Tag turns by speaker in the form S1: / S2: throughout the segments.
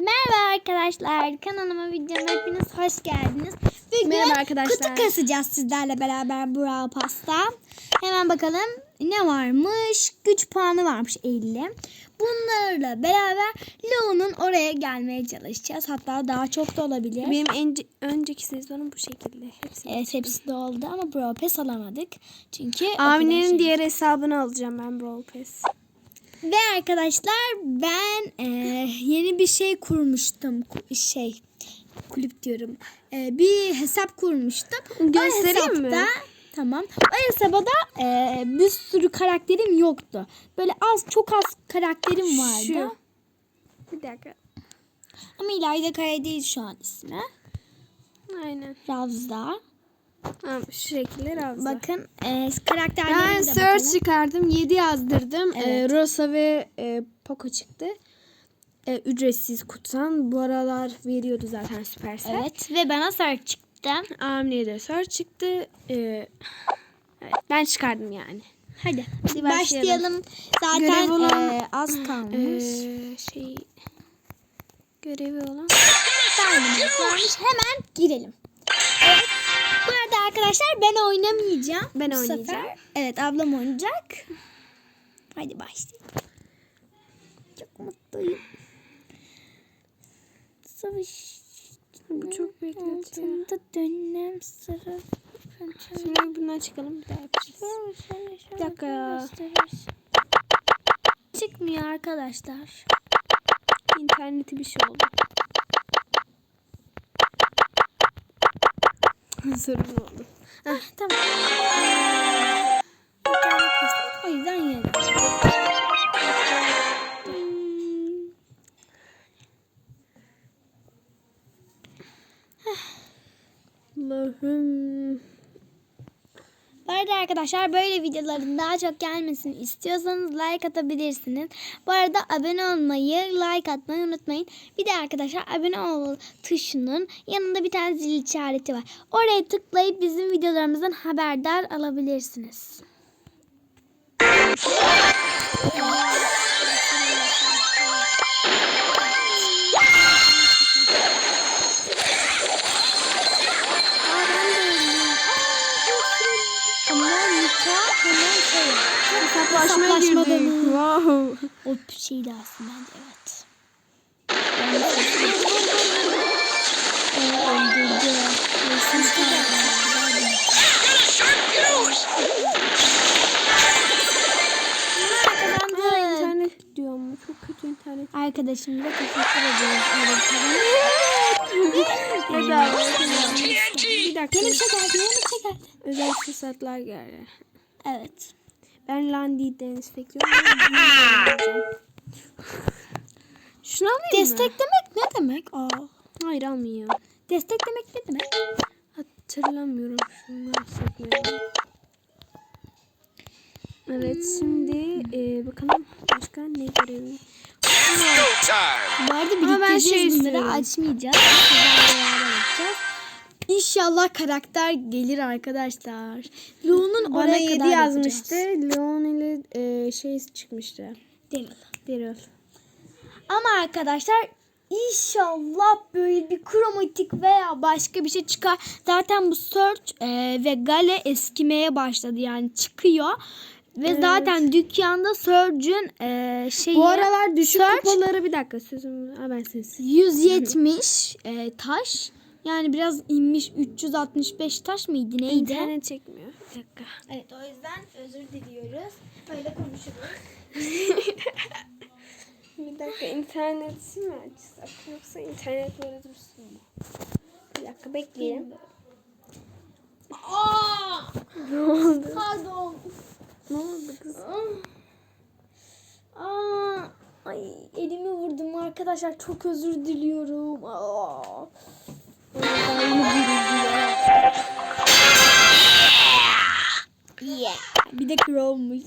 S1: Merhaba arkadaşlar. Kanalıma videoma hepiniz hoş geldiniz. Bugün
S2: Merhaba arkadaşlar.
S1: kutu kasacağız sizlerle beraber Brawl Pasta. Hemen bakalım ne varmış? Güç puanı varmış 50. Bunlarla beraber Leo'nun oraya gelmeye çalışacağız. Hatta daha çok da olabilir.
S2: Benim en, önceki sezonum bu şekilde. Hepsi.
S1: Evet hepsi de oldu ama Brawl Pass alamadık. Çünkü
S2: Abilerin
S1: şey-
S2: diğer hesabını alacağım ben Brawl Pass.
S1: Ve arkadaşlar ben e, yeni bir şey kurmuştum. Ku- Şey kulüp diyorum. E, bir hesap kurmuştum. O
S2: Göstereyim mi?
S1: Tamam. O hesaba da e, bir sürü karakterim yoktu. Böyle az çok az karakterim vardı.
S2: Şu. Bir dakika.
S1: Ama İlayda Kaya değil şu an ismi.
S2: Aynen.
S1: Ravza.
S2: Şu şekilde Ravza.
S1: Bakın e, karakterlerine
S2: ben
S1: de
S2: search
S1: bakalım.
S2: çıkardım. 7 yazdırdım.
S1: Evet.
S2: Ee, Rosa ve e, Poco çıktı. Ee, ücretsiz kutsan. Bu aralar veriyordu zaten Supercell.
S1: Evet ve bana sarı çıktı.
S2: Amine'ye de search çıktı. Ee, evet, ben çıkardım yani.
S1: Hadi,
S2: Hadi
S1: başlayalım.
S2: başlayalım.
S1: Zaten
S2: Görev olan-
S1: e, az kalmış.
S2: Ee, şey görevi olan.
S1: Hemen girelim. Arkadaşlar ben oynamayacağım.
S2: Ben
S1: bu
S2: oynayacağım.
S1: Sefer. Evet ablam oynayacak. Hadi başlayalım. Çok mutluyum. Savaş.
S2: Bu çok bekletiyor.
S1: altında dönem sıra.
S2: Şimdi bundan çıkalım bir daha yapacağız.
S1: Bir
S2: dakika ya.
S1: Çıkmıyor arkadaşlar.
S2: İnterneti bir şey oldu. Sorun oldu.
S1: Heh, tamam. O yüzden yedim. Arkadaşlar böyle videoların daha çok gelmesini istiyorsanız like atabilirsiniz. Bu arada abone olmayı, like atmayı unutmayın. Bir de arkadaşlar abone ol tuşunun yanında bir tane zil işareti var. Oraya tıklayıp bizim videolarımızdan haberdar alabilirsiniz.
S2: Hesaplaşmaya girdim.
S1: Hesaplaşmada
S2: Wow.
S1: O şeydi aslında bence evet.
S2: İnternet.
S1: Arkadaşımıza teşekkür ediyoruz.
S2: Bir dakika.
S1: Yeni bir şey geldi. Bir şey geldi.
S2: Özel fırsatlar geldi.
S1: Evet.
S2: Ben Landy Deniz bekliyorum. Şunu alayım mı?
S1: Desteklemek ne demek? Aa.
S2: Hayır almayayım.
S1: Desteklemek ne demek?
S2: Hatırlamıyorum. Şunu saklayalım. Evet şimdi e, bakalım başka ne görevi.
S1: Bu arada
S2: ben şey
S1: biriktireceğiz bunları açmayacağız. İnşallah karakter gelir arkadaşlar. Leon'un
S2: Bana
S1: oraya
S2: 7
S1: kadar
S2: yazmıştı.
S1: yapacağız.
S2: Leon ile e, şey çıkmıştı.
S1: Daryl.
S2: Daryl.
S1: Ama arkadaşlar inşallah böyle bir kromatik veya başka bir şey çıkar. Zaten bu Search e, ve Gale eskimeye başladı yani çıkıyor. Ve
S2: Evet.
S1: zaten dükkanda Surge'ün e, şeyi
S2: Bu aralar düşük
S1: Search-
S2: kupaları bir dakika sözüm. Ha ben sensin.
S1: 170 e, taş. Yani biraz inmiş 365 taş mıydı neydi?
S2: İnternet çekmiyor. Bir dakika.
S1: Evet o yüzden özür diliyoruz. Böyle konuşuruz.
S2: Bir dakika interneti mi açsak yoksa internet böyle dursun mu? Bir dakika bekleyelim.
S1: Aa!
S2: Ne oldu?
S1: Pardon.
S2: Ne oldu kız?
S1: Aa, ay elimi vurdum arkadaşlar. Çok özür diliyorum. Aa. Bir de Chrome'muş.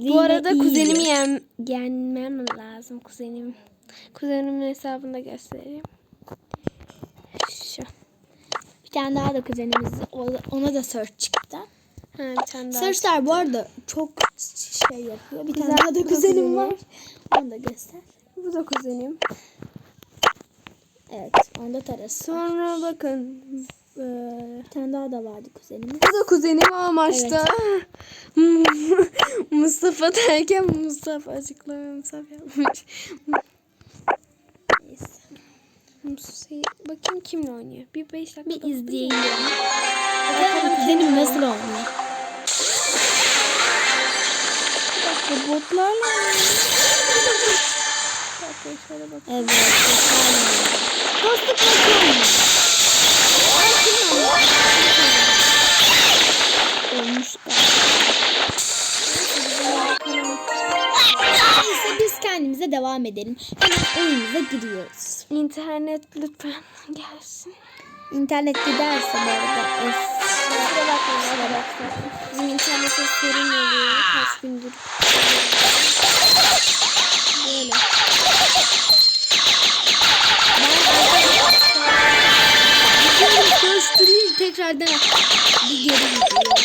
S2: Bu arada kuzenimi yen, yenmem lazım kuzenim. Kuzenimin hesabını da göstereyim. Şu.
S1: Bir tane daha da kuzenimiz ona da search çıktı.
S2: Ha, bir tane daha.
S1: Searchler bu arada çok şey yapıyor. Bir tane
S2: Güzel,
S1: daha da kuzenim. var. Onu da göster.
S2: Bu da kuzenim.
S1: Evet. Onda tarası.
S2: Sonra bakın. Ee,
S1: Bir tane daha da vardı kuzenimiz.
S2: bu da kuzenim ama maçta. Mustafa derken Mustafa açıklama Mustafa yapmış.
S1: Neyse.
S2: Bakayım kimle oynuyor. Bir 5 dakika.
S1: Bir izleyelim. Bakalım kuzenim nasıl oynuyor.
S2: Dakika botlarla dakika şöyle bak.
S1: Evet. Dostluk Neyse biz kendimize devam edelim. Hemen oyunumuza giriyoruz.
S2: İnternet lütfen gelsin.
S1: İnternet giderse bu arada. Of.
S2: Kusura bakmayın arkadaşlar. Bizim internete sorun oluyor. Kaç gündür. Böyle.
S1: Tekrardan bir geri gidiyorum.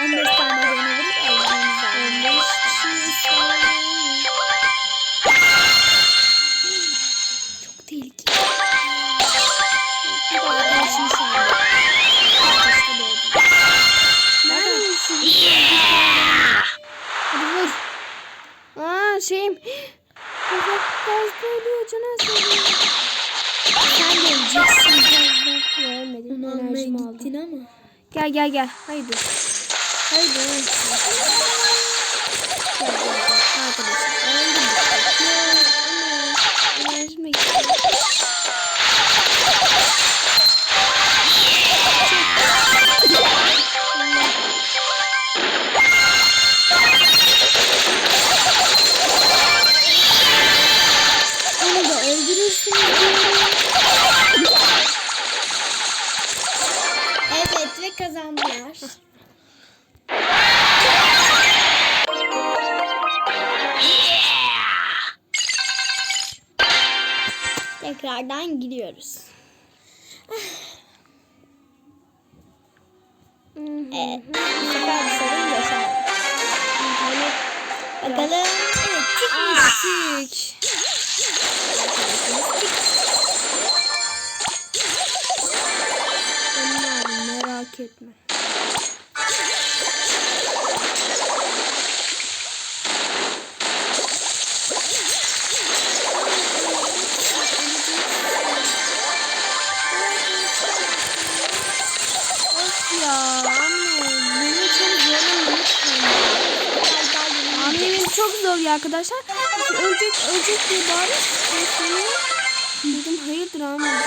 S1: 15 tane
S2: dönelim. 15
S1: kişi istedim.
S2: Gel gel gel. Haydi. Haydi.
S1: Kazandılar. Tekrardan giriyoruz. Evet. Bu sefer bir sorun yaşamadık. Bakalım. Evet çıkmış.
S2: Çok zor ya arkadaşlar. Ölecek ölecek diye bari. Dedim hayırdır anne.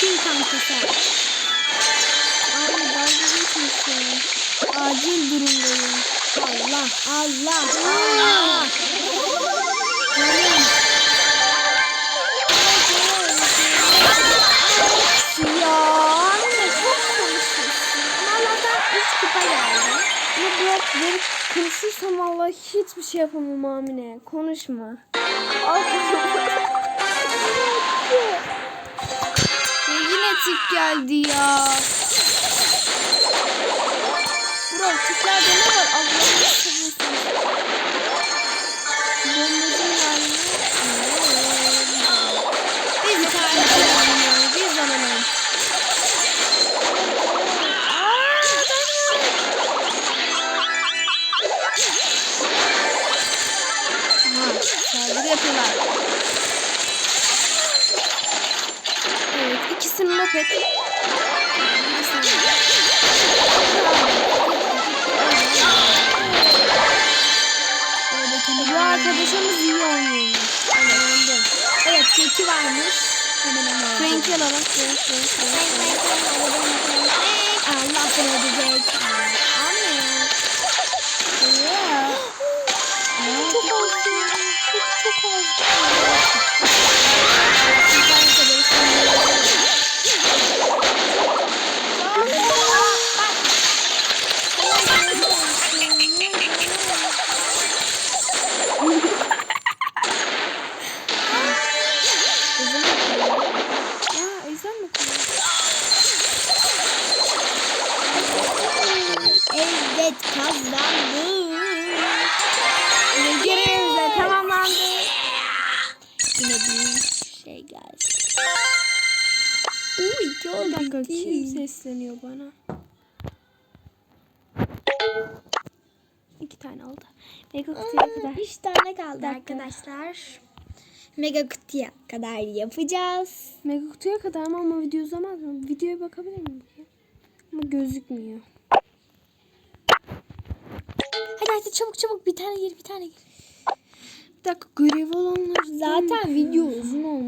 S1: Tek Elif'in kankası.
S2: Abi dalga geçmişsin. Acil durumdayım.
S1: Allah Allah Allah. Canım.
S2: Ya anne çok konuşuyorsun.
S1: Allah'tan 3 kupa geldi.
S2: Ya bırak beni konuşursam vallahi hiçbir şey yapamam Amine. Konuşma. Al Tip geldi ya. Bro tiplerde ne var? Allah'ını
S1: varmış.
S2: Frank'i alalım. Frank, Frank, Frank, Frank.
S1: Allah seni ödeyecek. Anne.
S2: Ya. Çok az. Çok çok az. Sesleniyor bana? İki tane oldu. Mega kutuya kadar.
S1: Üç tane kaldı
S2: Dakika.
S1: arkadaşlar. Mega kutuya kadar yapacağız.
S2: Mega kutuya kadar mı ama video uzamaz mı? Videoya bakabilir miyim? Ama gözükmüyor. Hadi hadi çabuk çabuk bir tane gir bir tane gir. Bir dakika görev olanlar
S1: Zaten video uzun olmuş.